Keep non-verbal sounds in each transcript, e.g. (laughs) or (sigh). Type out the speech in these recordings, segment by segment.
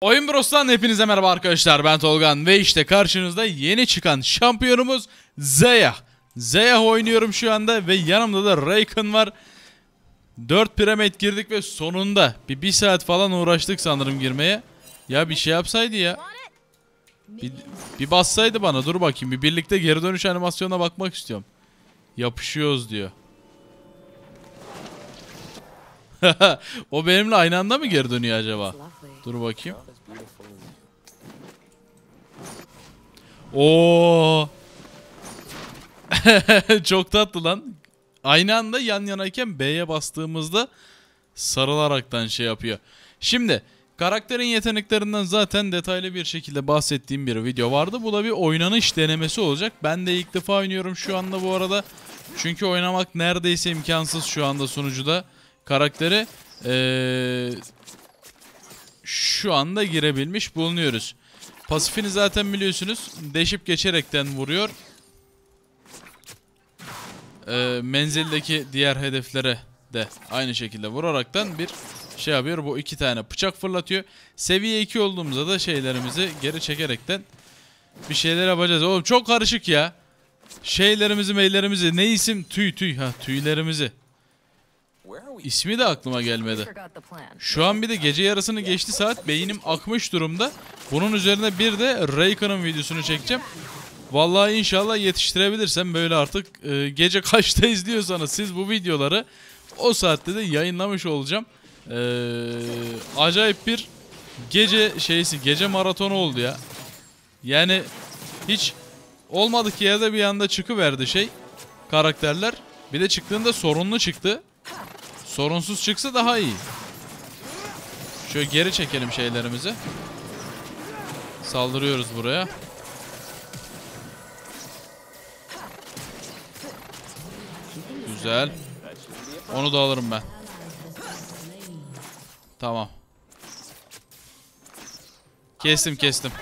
Oyun Bros'tan hepinize merhaba arkadaşlar ben Tolgan ve işte karşınızda yeni çıkan şampiyonumuz Zeya. Zeya oynuyorum şu anda ve yanımda da Raken var. 4 piramit girdik ve sonunda bir, bir saat falan uğraştık sanırım girmeye. Ya bir şey yapsaydı ya. Bir, bir bassaydı bana dur bakayım bir birlikte geri dönüş animasyonuna bakmak istiyorum. Yapışıyoruz diyor. (laughs) o benimle aynı anda mı geri dönüyor acaba? Dur bakayım. Oo. (laughs) Çok tatlı lan. Aynı anda yan yanayken B'ye bastığımızda sarılaraktan şey yapıyor. Şimdi karakterin yeteneklerinden zaten detaylı bir şekilde bahsettiğim bir video vardı. Bu da bir oynanış denemesi olacak. Ben de ilk defa oynuyorum şu anda bu arada. Çünkü oynamak neredeyse imkansız şu anda sunucuda. Karakteri ee, şu anda girebilmiş bulunuyoruz. Pasifini zaten biliyorsunuz. Deşip geçerekten vuruyor. Ee, menzildeki diğer hedeflere de aynı şekilde vuraraktan bir şey yapıyor. Bu iki tane bıçak fırlatıyor. Seviye 2 olduğumuzda da şeylerimizi geri çekerekten bir şeyler yapacağız. Oğlum çok karışık ya. Şeylerimizi, meylerimizi, ne isim? Tüy tüy. Ha tüylerimizi. İsmi de aklıma gelmedi. Şu an bir de gece yarısını geçti saat. Beynim akmış durumda. Bunun üzerine bir de Raycon'un videosunu çekeceğim. Vallahi inşallah yetiştirebilirsem böyle artık e, gece (laughs) kaçta izliyorsanız siz bu videoları o saatte de yayınlamış olacağım. E, acayip bir gece şeysi, gece maratonu oldu ya. Yani hiç olmadık yerde bir anda çıkıverdi şey karakterler. Bir de çıktığında sorunlu çıktı. Sorunsuz çıksa daha iyi. Şöyle geri çekelim şeylerimizi. Saldırıyoruz buraya. Güzel. Onu da alırım ben. Tamam. Kestim kestim.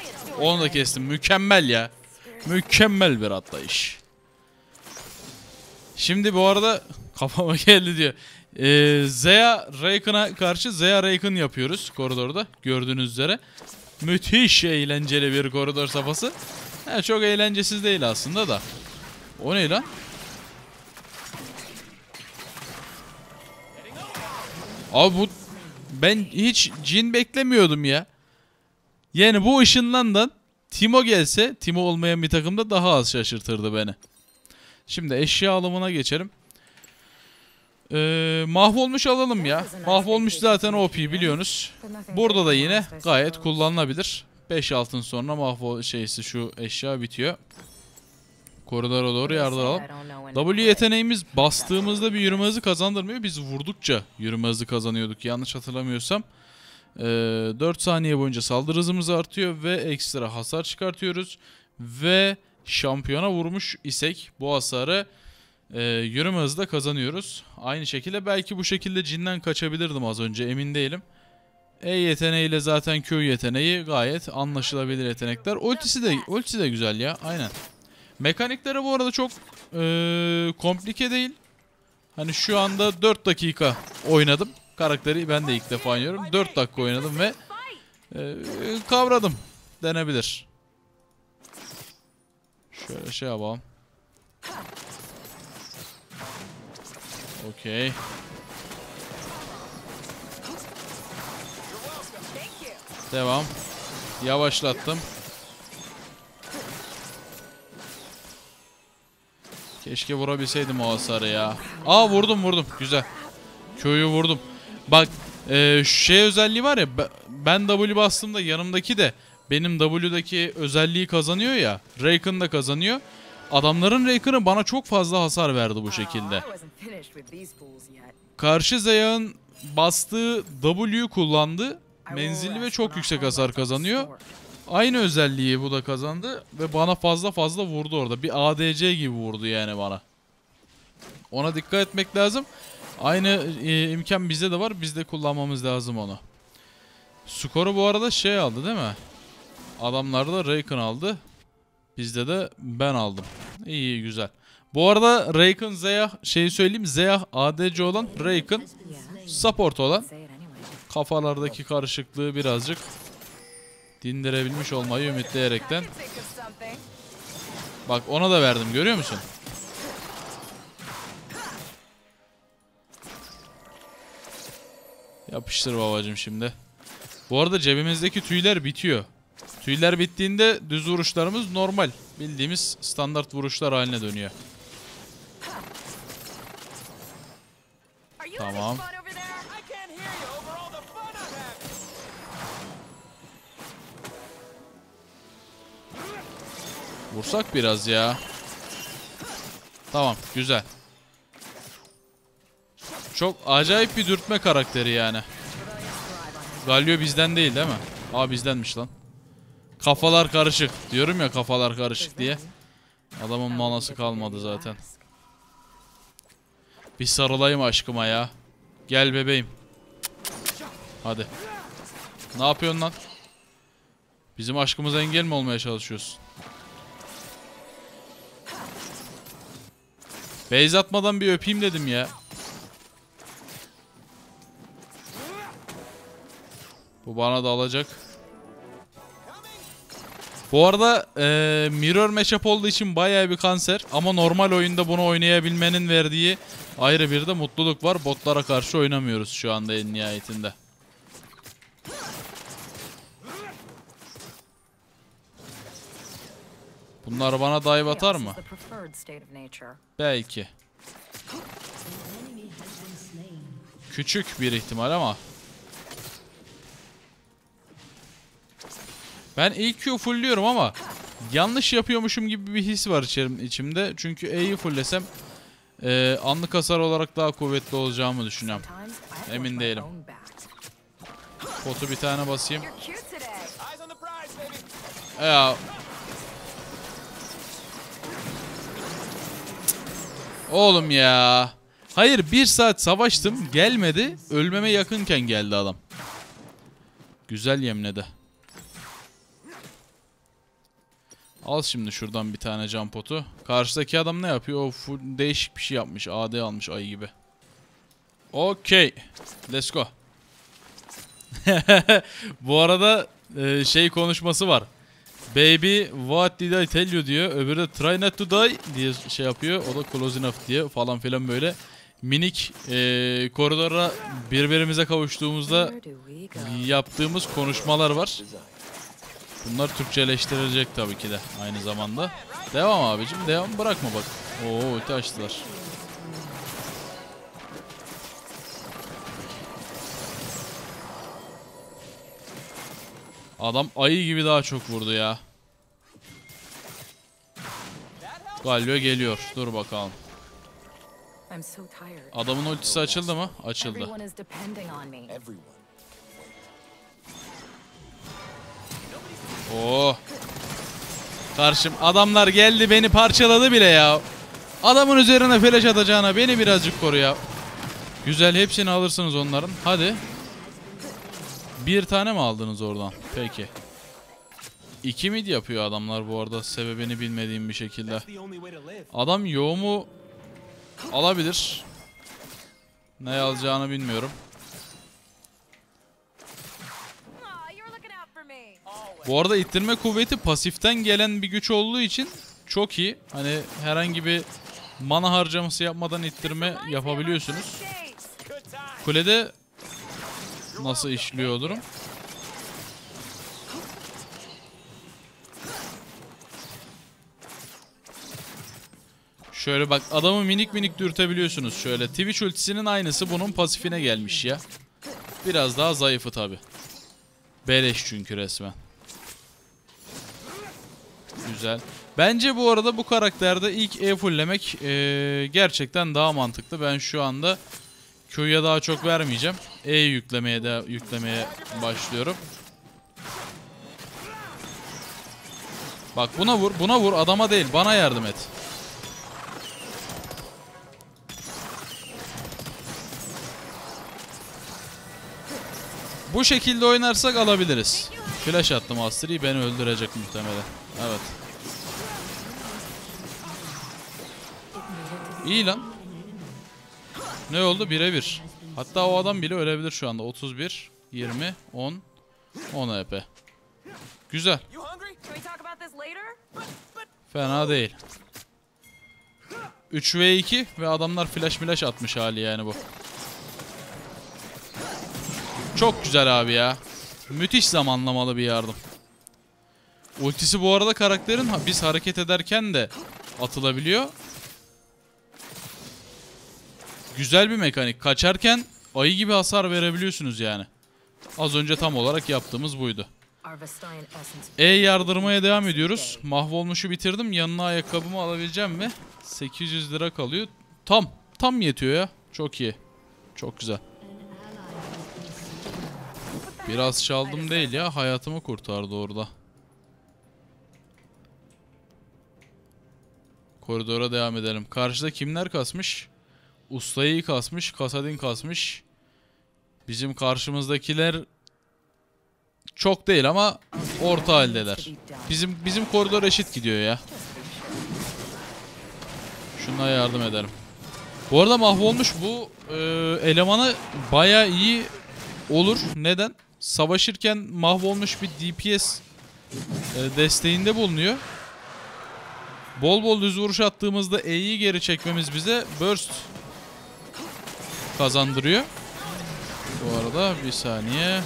Onu da kestim. Mükemmel ya. Mükemmel bir atlayış. Şimdi bu arada kafama (laughs) geldi diyor. Ee, Zeya Raken'a karşı Zeya Raken yapıyoruz koridorda gördüğünüz üzere. Müthiş eğlenceli bir koridor safhası. He, çok eğlencesiz değil aslında da. O ne lan? Abi bu ben hiç cin beklemiyordum ya. Yani bu ışınlandan Timo gelse Timo olmayan bir takımda daha az şaşırtırdı beni. Şimdi eşya alımına geçelim. Ee, mahvolmuş alalım ya. Mahvolmuş zaten OP biliyorsunuz. Burada da yine gayet kullanılabilir. 5 altın sonra mahvol şeysi şu eşya bitiyor. Koridora doğru yardıralım. W yeteneğimiz bastığımızda bir yürüme hızı kazandırmıyor. Biz vurdukça yürüme hızı kazanıyorduk yanlış hatırlamıyorsam. Ee, 4 saniye boyunca saldırı hızımız artıyor ve ekstra hasar çıkartıyoruz. Ve şampiyona vurmuş isek bu hasarı e, yürüme hızı da kazanıyoruz. Aynı şekilde belki bu şekilde cinden kaçabilirdim az önce emin değilim. E yeteneğiyle zaten Q yeteneği gayet anlaşılabilir yetenekler. Ultisi de ultisi de güzel ya aynen. Mekanikleri bu arada çok e, komplike değil. Hani şu anda 4 dakika oynadım. Karakteri ben de ilk defa oynuyorum. 4 dakika oynadım ve e, kavradım denebilir. Şöyle şey yapalım. Okey. Devam. Yavaşlattım. Keşke vurabilseydim o hasarı ya. Aa vurdum vurdum. Güzel. Köyü vurdum. Bak e, şey özelliği var ya. Ben W bastığımda yanımdaki de benim W'daki özelliği kazanıyor ya. Raken da kazanıyor. Adamların Raken'ı bana çok fazla hasar verdi bu şekilde. Karşı Zeya'nın bastığı W'yu kullandı. Menzilli ve çok yüksek hasar kazanıyor. Aynı özelliği bu da kazandı ve bana fazla fazla vurdu orada. Bir ADC gibi vurdu yani bana. Ona dikkat etmek lazım. Aynı e, imkan bizde de var. Biz de kullanmamız lazım onu. Skoru bu arada şey aldı değil mi? Adamlar da Raken aldı. Bizde de ben aldım. İyi güzel. Bu arada Raken Zeya şeyi söyleyeyim. Zeya ADC olan Raken support olan kafalardaki karışıklığı birazcık dindirebilmiş olmayı ümitleyerekten. Bak ona da verdim görüyor musun? Yapıştır babacım şimdi. Bu arada cebimizdeki tüyler bitiyor. Tüyler bittiğinde düz vuruşlarımız normal. Bildiğimiz standart vuruşlar haline dönüyor. Tamam. Vursak biraz ya. Tamam güzel. Çok acayip bir dürtme karakteri yani. Galio bizden değil değil mi? Aa bizdenmiş lan. Kafalar karışık. Diyorum ya kafalar karışık diye. Adamın manası kalmadı zaten. Bir sarılayım aşkıma ya. Gel bebeğim. Hadi. Ne yapıyorsun lan? Bizim aşkımıza engel mi olmaya çalışıyorsun? Beyz atmadan bir öpeyim dedim ya. Bu bana da alacak. Bu arada eee, mirror matchup olduğu için bayağı bir kanser. Ama normal oyunda bunu oynayabilmenin verdiği ayrı bir de mutluluk var. Botlara karşı oynamıyoruz şu anda en nihayetinde. Bunlar bana dive atar mı? Belki. Küçük bir ihtimal ama. Ben ilk Q fullliyorum ama yanlış yapıyormuşum gibi bir his var içerim, içimde. Çünkü E'yi fulllesem e, anlık hasar olarak daha kuvvetli olacağımı düşünüyorum. Emin değilim. Potu bir tane basayım. Baby. Ya. Oğlum ya. Hayır bir saat savaştım gelmedi. Ölmeme yakınken geldi adam. Güzel yemledi. Al şimdi şuradan bir tane can potu. Karşıdaki adam ne yapıyor? O full değişik bir şey yapmış. AD almış ayı gibi. Okey. Let's go. (laughs) Bu arada e, şey konuşması var. Baby what did I tell you diyor. Öbürü de try not to die diye şey yapıyor. O da close enough diye falan filan böyle. Minik e, koridora birbirimize kavuştuğumuzda yaptığımız konuşmalar var. Bunlar Türkçeleştirilecek tabii ki de aynı zamanda. Devam abicim devam bırakma bak. Oo öte açtılar. Adam ayı gibi daha çok vurdu ya. Galio geliyor. Dur bakalım. Adamın ultisi açıldı mı? Açıldı. Oo. Karşım adamlar geldi beni parçaladı bile ya. Adamın üzerine flash atacağına beni birazcık koru ya. Güzel hepsini alırsınız onların. Hadi. Bir tane mi aldınız oradan? Peki. İki mid yapıyor adamlar bu arada sebebini bilmediğim bir şekilde. Adam yoğumu alabilir. Ne alacağını bilmiyorum. Bu arada ittirme kuvveti pasiften gelen bir güç olduğu için çok iyi. Hani herhangi bir mana harcaması yapmadan ittirme yapabiliyorsunuz. Kulede nasıl işliyor durum? Şöyle bak adamı minik minik dürtebiliyorsunuz şöyle. Twitch ultisinin aynısı bunun pasifine gelmiş ya. Biraz daha zayıfı tabi. Beleş çünkü resmen. Güzel. Bence bu arada bu karakterde ilk E fulllemek eee, gerçekten daha mantıklı. Ben şu anda Q'ya daha çok vermeyeceğim. E yüklemeye de yüklemeye başlıyorum. Bak buna vur, buna vur. Adama değil, bana yardım et. Bu şekilde oynarsak alabiliriz. Flash attım Astri'yi beni öldürecek muhtemelen. Evet. İyi lan. Ne oldu? Birebir. Hatta o adam bile ölebilir şu anda. 31, 20, 10, 10 EP. Güzel. Fena değil. 3 v 2 ve adamlar flash flash atmış hali yani bu. Çok güzel abi ya. Müthiş zamanlamalı bir yardım. Ultisi bu arada karakterin biz hareket ederken de atılabiliyor. Güzel bir mekanik. Kaçarken ayı gibi hasar verebiliyorsunuz yani. Az önce tam olarak yaptığımız buydu. E yardırmaya devam ediyoruz. Mahvolmuşu bitirdim. Yanına ayakkabımı alabileceğim mi? 800 lira kalıyor. Tam. Tam yetiyor ya. Çok iyi. Çok güzel. Biraz çaldım değil ya. Hayatımı kurtardı orada. Koridora devam edelim. Karşıda kimler kasmış? Ustayı kasmış. Kasadin kasmış. Bizim karşımızdakiler çok değil ama orta haldeler. Bizim bizim koridor eşit gidiyor ya. Şuna yardım ederim. Bu arada mahvolmuş bu e, elemanı baya iyi olur. Neden? Savaşırken mahvolmuş bir DPS e, desteğinde bulunuyor. Bol bol düz vuruş attığımızda E'yi geri çekmemiz bize burst kazandırıyor. Bu arada bir saniye.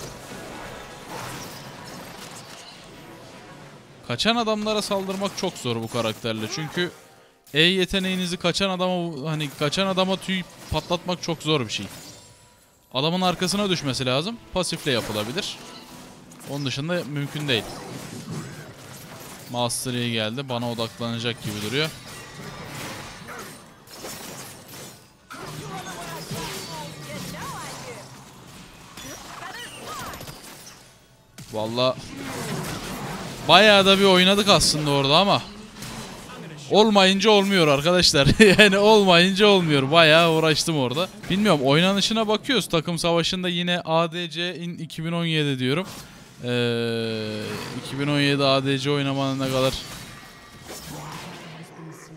Kaçan adamlara saldırmak çok zor bu karakterle. Çünkü E yeteneğinizi kaçan adama hani kaçan adama tüy patlatmak çok zor bir şey. Adamın arkasına düşmesi lazım. Pasifle yapılabilir. Onun dışında mümkün değil. Master geldi. Bana odaklanacak gibi duruyor. Valla bayağı da bir oynadık aslında orada ama olmayınca olmuyor arkadaşlar. (laughs) yani olmayınca olmuyor. Bayağı uğraştım orada. Bilmiyorum oynanışına bakıyoruz. Takım savaşında yine ADC in 2017 diyorum. Ee, 2017 ADC oynamanın ne kadar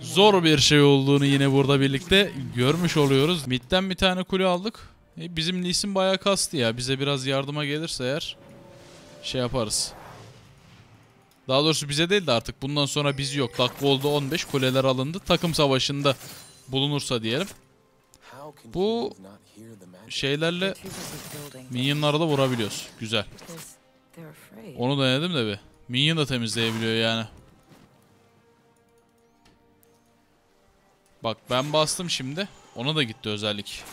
zor bir şey olduğunu yine burada birlikte görmüş oluyoruz. Mid'den bir tane kule aldık. E, bizim Lee Sin bayağı kastı ya. Bize biraz yardıma gelirse eğer şey yaparız. Daha doğrusu bize değil de artık bundan sonra biz yok. Dakika oldu 15 kuleler alındı. Takım savaşında bulunursa diyelim. Bu şeylerle minyonlara da vurabiliyoruz. Güzel. Onu denedim de bir. Minyon da temizleyebiliyor yani. Bak ben bastım şimdi. Ona da gitti özellik.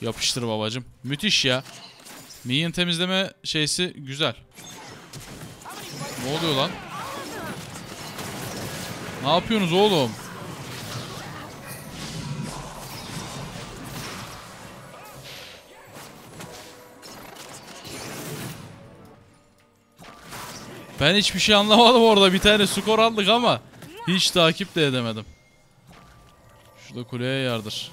Yapıştır babacım. Müthiş ya. Minyon temizleme şeysi güzel. Ne oluyor lan? Ne yapıyorsunuz oğlum? Ben hiçbir şey anlamadım orada. Bir tane skor aldık ama hiç takip de edemedim. Şurada kuleye yardır.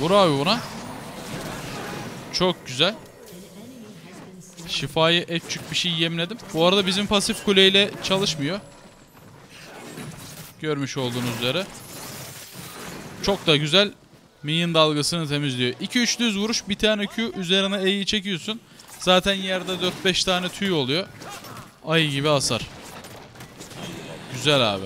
Vur abi buna. Çok güzel. Şifayı etçük bir şey yemledim. Bu arada bizim pasif kuleyle çalışmıyor. Görmüş olduğunuz üzere. Çok da güzel Minion dalgasını temizliyor. 2-3 düz vuruş bir tane Q üzerine E'yi çekiyorsun. Zaten yerde 4-5 tane tüy oluyor. Ay gibi hasar. Güzel abi.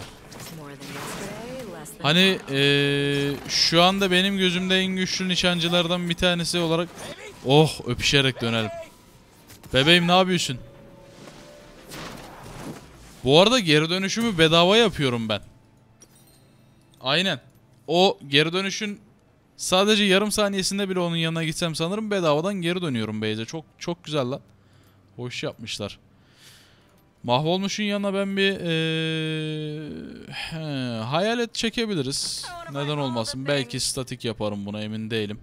Hani eee, şu anda benim gözümde en güçlü nişancılardan bir tanesi olarak Oh öpüşerek dönelim. Bebeğim ne yapıyorsun? Bu arada geri dönüşümü bedava yapıyorum ben. Aynen. O geri dönüşün sadece yarım saniyesinde bile onun yanına gitsem sanırım bedavadan geri dönüyorum Beyze. Çok çok güzel lan. Hoş yapmışlar. Mahvolmuş'un yanına ben bir eee, he, hayalet çekebiliriz. Neden olmasın? Belki statik yaparım buna emin değilim.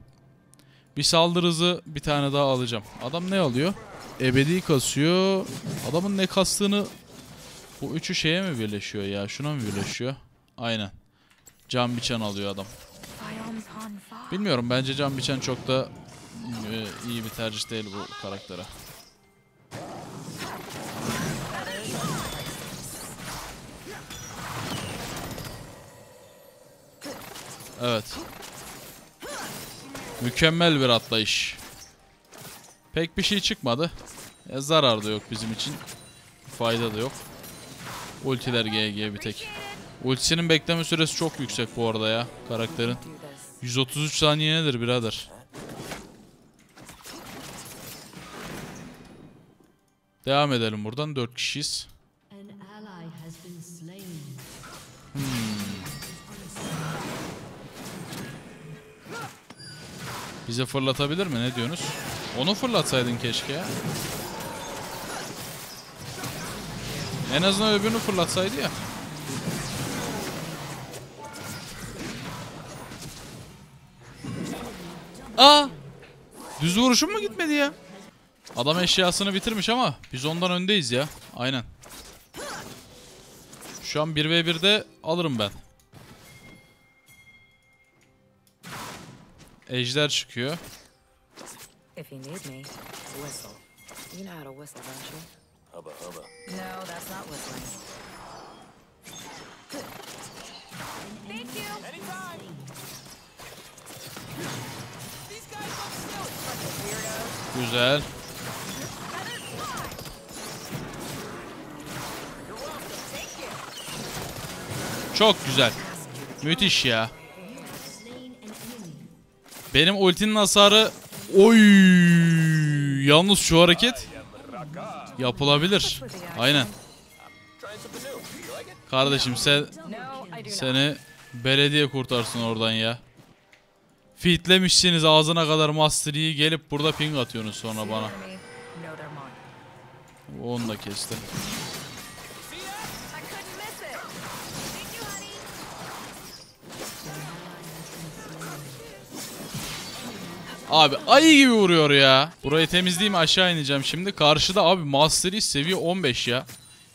Bir saldırı hızı bir tane daha alacağım. Adam ne alıyor? Ebedi kasıyor. Adamın ne kastığını bu üçü şeye mi birleşiyor ya? Şuna mı birleşiyor? Aynen. Can biçen alıyor adam. Bilmiyorum bence Can biçen çok da iyi bir tercih değil bu karaktere. Evet. Mükemmel bir atlayış. Pek bir şey çıkmadı. E, zarar da yok bizim için. Fayda da yok. Ultiler GG bir tek. Ultisinin bekleme süresi çok yüksek bu arada ya karakterin. Do this. 133 saniye nedir birader? Devam edelim buradan. 4 kişiyiz. Bize fırlatabilir mi? Ne diyorsunuz? Onu fırlatsaydın keşke ya. En azından öbürünü fırlatsaydı ya. Aa! Düz vuruşum mu gitmedi ya? Adam eşyasını bitirmiş ama biz ondan öndeyiz ya. Aynen. Şu an 1v1'de alırım ben. Look silly. Güzel. Çok güzel. Müthiş ya. Benim ultinin hasarı oy yalnız şu hareket yapılabilir. Aynen. Kardeşim sen seni belediye kurtarsın oradan ya. Fitlemişsiniz ağzına kadar Master Yi'yi gelip burada ping atıyorsunuz sonra bana. Onu da kesti. Abi ayı gibi vuruyor ya. Burayı temizleyeyim aşağı ineceğim şimdi. Karşıda abi Master Yi seviye 15 ya.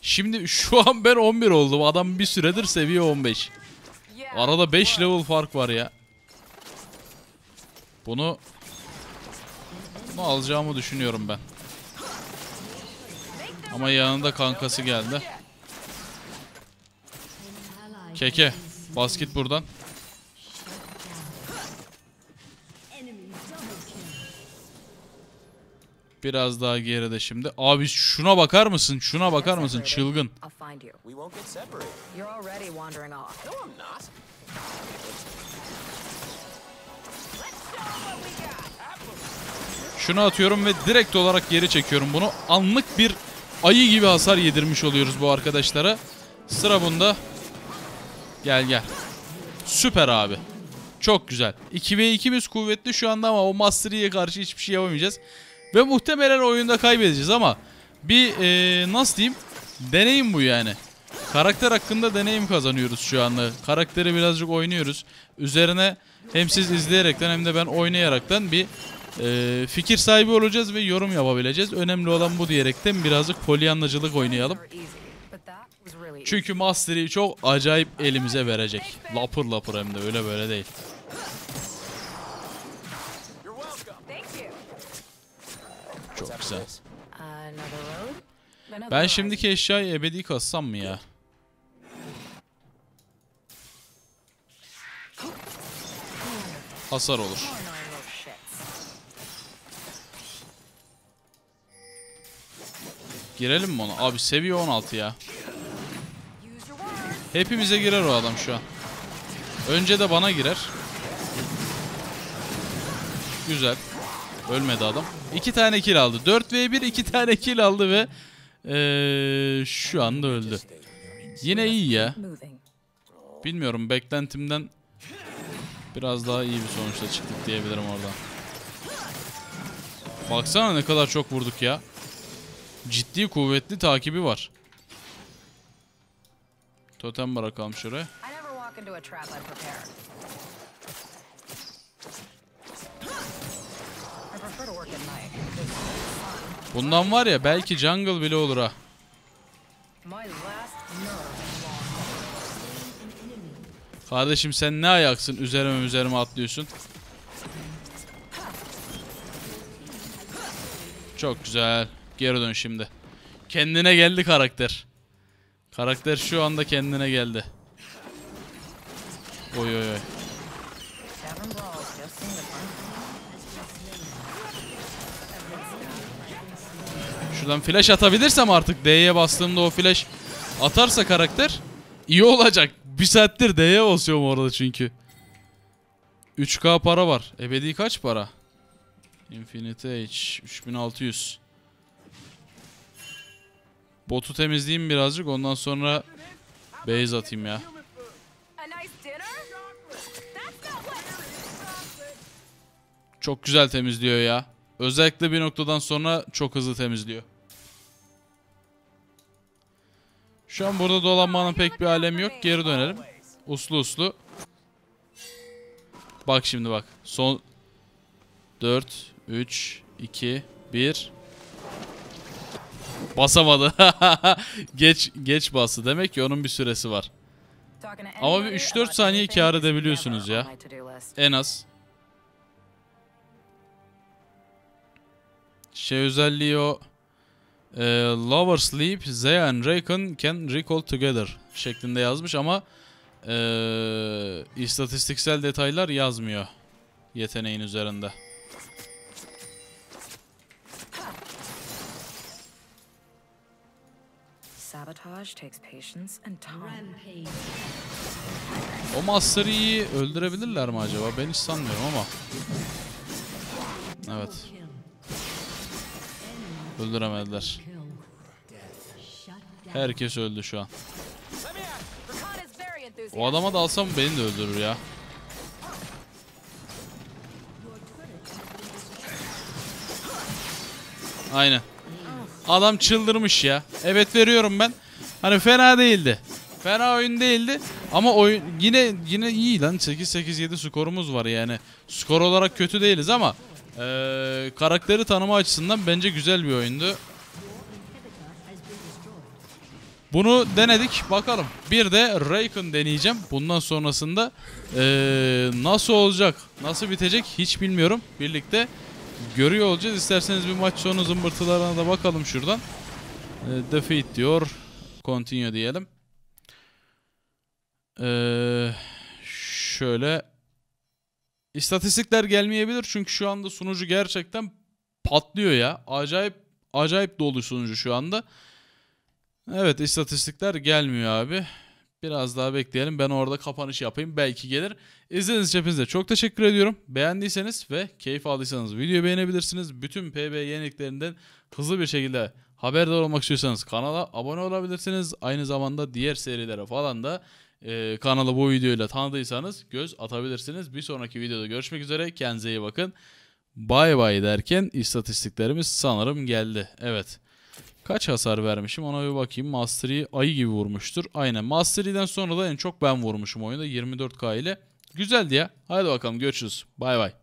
Şimdi şu an ben 11 oldum. Adam bir süredir seviye 15. Yeah. Arada 5 level fark var ya. Bunu bunu alacağımı düşünüyorum ben. Ama yanında kankası geldi. Keke bas git buradan. Biraz daha geride şimdi. Abi şuna bakar mısın? Şuna bakar mısın? Çılgın. Şunu atıyorum ve direkt olarak geri çekiyorum bunu. Anlık bir ayı gibi hasar yedirmiş oluyoruz bu arkadaşlara. Sıra bunda. Gel gel. Süper abi. Çok güzel. 2 ve 2'miz kuvvetli şu anda ama o Master Yi'ye karşı hiçbir şey yapamayacağız. Ve muhtemelen oyunda kaybedeceğiz ama bir eee, nasıl diyeyim deneyim bu yani. Karakter hakkında deneyim kazanıyoruz şu anda. Karakteri birazcık oynuyoruz. Üzerine hem siz izleyerekten hem de ben oynayaraktan bir eee, fikir sahibi olacağız ve yorum yapabileceğiz. Önemli olan bu diyerekten birazcık polyanlacılık oynayalım. Çünkü Mastery'i çok acayip elimize verecek. Lapır lapır hem de öyle böyle değil. Çok güzel. Ben şimdiki eşyayı ebedi kassam mı ya? Hasar olur. Girelim mi ona? Abi seviye 16 ya. Hepimize girer o adam şu an. Önce de bana girer. Güzel. Ölmedi adam. İki tane kill aldı. 4 v 1 iki tane kill aldı ve eee, şu anda öldü. Yine iyi ya. Bilmiyorum beklentimden biraz daha iyi bir sonuçla çıktık diyebilirim oradan. Baksana ne kadar çok vurduk ya. Ciddi kuvvetli takibi var. Totem bırakalım şuraya. Bundan var ya belki jungle bile olur ha. Kardeşim sen ne ayaksın üzerime üzerime atlıyorsun. Çok güzel. Geri dön şimdi. Kendine geldi karakter. Karakter şu anda kendine geldi. Oy oy oy. Şuradan flash atabilirsem artık D'ye bastığımda o flash atarsa karakter iyi olacak. Bir saattir D'ye basıyorum orada çünkü. 3K para var. Ebedi kaç para? Infinite Age 3600. Botu temizleyeyim birazcık ondan sonra base atayım ya. Çok güzel temizliyor ya. Özellikle bir noktadan sonra çok hızlı temizliyor. Şu an burada dolanmanın pek bir alemi yok. Geri dönelim. Uslu uslu. Bak şimdi bak. Son 4 3 2 1 Basamadı. (laughs) geç geç bastı. Demek ki onun bir süresi var. Ama bir anybody 3-4 about saniye is edebiliyorsunuz ya. En az. Şey özelliği o e, Lover Sleep, Zaya and Raken can recall together şeklinde yazmış ama e, istatistiksel detaylar yazmıyor yeteneğin üzerinde. O Master Yi'yi öldürebilirler mi acaba? Ben hiç sanmıyorum ama. Evet. Öldüremediler. Herkes öldü şu an. O adama dalsam beni de öldürür ya. Aynen. Adam çıldırmış ya. Evet veriyorum ben. Hani fena değildi. Fena oyun değildi. Ama oyun yine yine iyi lan 8-8-7 skorumuz var yani. Skor olarak kötü değiliz ama eee, karakteri tanıma açısından bence güzel bir oyundu. Bunu denedik. Bakalım. Bir de Raken deneyeceğim. Bundan sonrasında eee, nasıl olacak, nasıl bitecek hiç bilmiyorum. Birlikte görüyor olacağız. İsterseniz bir maç sonu zımbırtılarına da bakalım şuradan. Eee, defeat diyor. Continue diyelim. Eee, şöyle İstatistikler gelmeyebilir çünkü şu anda sunucu gerçekten patlıyor ya. Acayip acayip dolu sunucu şu anda. Evet istatistikler gelmiyor abi. Biraz daha bekleyelim. Ben orada kapanış yapayım. Belki gelir. İzlediğiniz için hepinize çok teşekkür ediyorum. Beğendiyseniz ve keyif aldıysanız videoyu beğenebilirsiniz. Bütün PB yeniliklerinden hızlı bir şekilde haberdar olmak istiyorsanız kanala abone olabilirsiniz. Aynı zamanda diğer serilere falan da e, kanalı bu videoyla tanıdıysanız göz atabilirsiniz. Bir sonraki videoda görüşmek üzere. Kendinize iyi bakın. Bay bay derken istatistiklerimiz sanırım geldi. Evet. Kaç hasar vermişim ona bir bakayım. Mastery ayı gibi vurmuştur. Aynen Mastery'den sonra da en çok ben vurmuşum oyunda 24k ile. Güzeldi ya. Hadi bakalım görüşürüz. Bay bay.